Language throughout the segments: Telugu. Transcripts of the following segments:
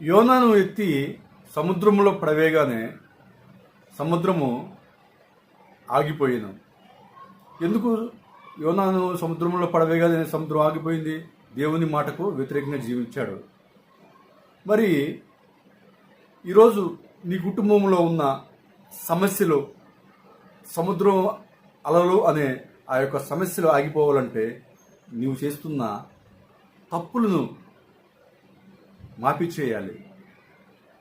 యోనాను ఎత్తి సముద్రంలో పడవేగానే సముద్రము ఆగిపోయాను. ఎందుకు యోనాను సముద్రంలో పడవేగానే సముద్రం ఆగిపోయింది? దేవుని మాటకు వ్యతిరేకంగా జీవించాడు. మరి ఈరోజు నీ కుటుంబంలో ఉన్న సమస్యలు సముద్రం అలలు అనే ఆ యొక్క సమస్యలు ఆగిపోవాలంటే నీవు చేస్తున్న తప్పులను మాఫీ చేయాలి.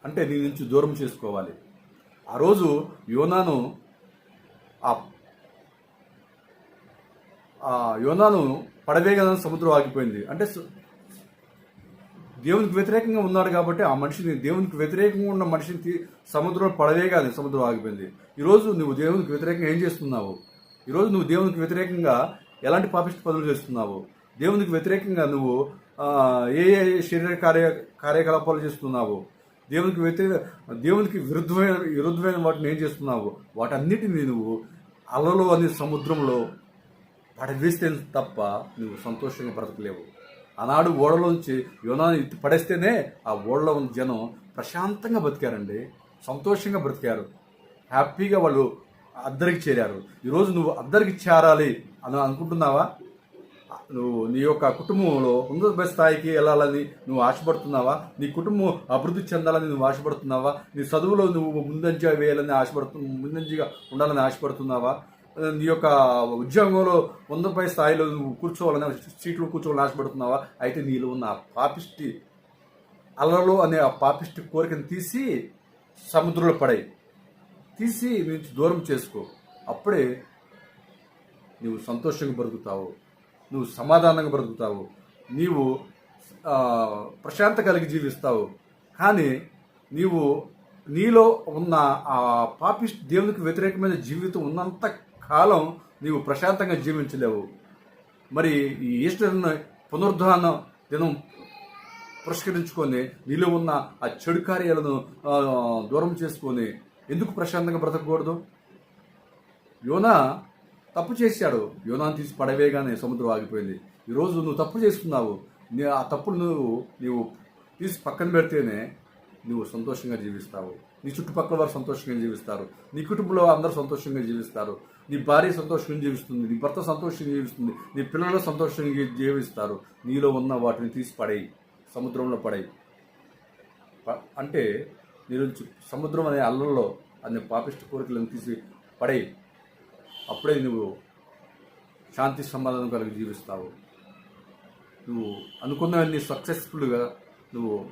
అంటే నీ నుంచి దూరం చేసుకోవాలి. ఆ రోజు యోనాను ఆ యోనాను పడవేగన సముద్రం ఆగిపోయింది. అంటే దేవునికి వ్యతిరేకంగా ఉన్నాడు కాబట్టి ఆ మనిషిని దేవునికి వ్యతిరేకంగా ఉన్న మనిషిని సముద్రం పడవేగాలి సముద్రం ఆగిపోయింది. ఈరోజు నువ్వు దేవునికి వ్యతిరేకంగా ఏం చేస్తున్నావు? ఈరోజు నువ్వు దేవునికి వ్యతిరేకంగా ఎలాంటి పాపిష్ట పనులు చేస్తున్నావు? దేవునికి వ్యతిరేకంగా నువ్వు ఏ ఏ శరీర కార్య కార్యకలాపాలు చేస్తున్నావు దేవునికి వ్యతిరేక దేవునికి విరుద్ధమైన విరుద్ధమైన వాటిని ఏం చేస్తున్నావు వాటన్నిటిని నువ్వు అలలు అనే సముద్రంలో పడవేస్తే తప్ప నువ్వు సంతోషంగా బ్రతకలేవు. ఆనాడు ఓడలోంచి యోనాన్ని పడేస్తేనే ఆ ఓడలో ఉన్న జనం ప్రశాంతంగా బ్రతికారండి సంతోషంగా బ్రతికారు. హ్యాపీగా వాళ్ళు అద్దరికి చేరారు. ఈరోజు నువ్వు అద్దరికి చేరాలి అని అనుకుంటున్నావా? నువ్వు నీ యొక్క కుటుంబంలో ఉన్నత స్థాయికి వెళ్ళాలని నువ్వు ఆశపడుతున్నావా? నీ కుటుంబం అభివృద్ధి చెందాలని నువ్వు ఆశపడుతున్నావా? నీ చదువులో నువ్వు ముందంజ వేయాలని ఆశపడుతు ముందంజగా ఉండాలని ఆశపడుతున్నావా? నీ యొక్క ఉద్యోగంలో ఉన్నతపై స్థాయిలో నువ్వు కూర్చోవాలని సీట్లో కూర్చోవాలని ఆశపడుతున్నావా? అయితే నీలో ఉన్న ఆ పాపిష్టి అలలు అనే ఆ పాపిష్టి కోరికను తీసి సముద్రంలో పడాయి. తీసి నుంచి దూరం చేసుకో. అప్పుడే నువ్వు సంతోషంగా బ్రతుకుతావు. నువ్వు సమాధానంగా బ్రతుకుతావు. నీవు ప్రశాంత కలిగి జీవిస్తావు. కానీ నీవు నీలో ఉన్న ఆ పాపిస్ట్ దేవునికి వ్యతిరేకమైన జీవితం ఉన్నంత కాలం నీవు ప్రశాంతంగా జీవించలేవు. మరి ఈ ఈస్టర్ను పునరుద్ధాన దినం పురస్కరించుకొని నీలో ఉన్న ఆ చెడు కార్యాలను దూరం చేసుకొని ఎందుకు ప్రశాంతంగా బ్రతకకూడదు? యోనా తప్పు చేశాడు. యోనాను తీసి పడవేయగానే సముద్రం ఆగిపోయింది. ఈరోజు నువ్వు తప్పు చేస్తున్నావు. నీ ఆ తప్పులు నువ్వు నీవు తీసి పక్కన పెడితేనే నువ్వు సంతోషంగా జీవిస్తావు. నీ చుట్టుపక్కల వారు సంతోషంగా జీవిస్తారు. నీ కుటుంబంలో అందరూ సంతోషంగా జీవిస్తారు. నీ భార్య సంతోషంగా జీవిస్తుంది. నీ భర్త సంతోషంగా జీవిస్తుంది. నీ పిల్లలు సంతోషంగా జీవిస్తారు. నీలో ఉన్న వాటిని తీసి పడేయి. సముద్రంలో పడేయి. ప- అంటే నీ సముద్రం అనే అల్లంలో అనే పాపిష్ట కోరికలను తీసి పడేయి. అప్పుడే నువ్వు శాంతి సమాధానం కలిగి జీవిస్తావు. నువ్వు అనుకున్నవన్నీ సక్సెస్ఫుల్గా నువ్వు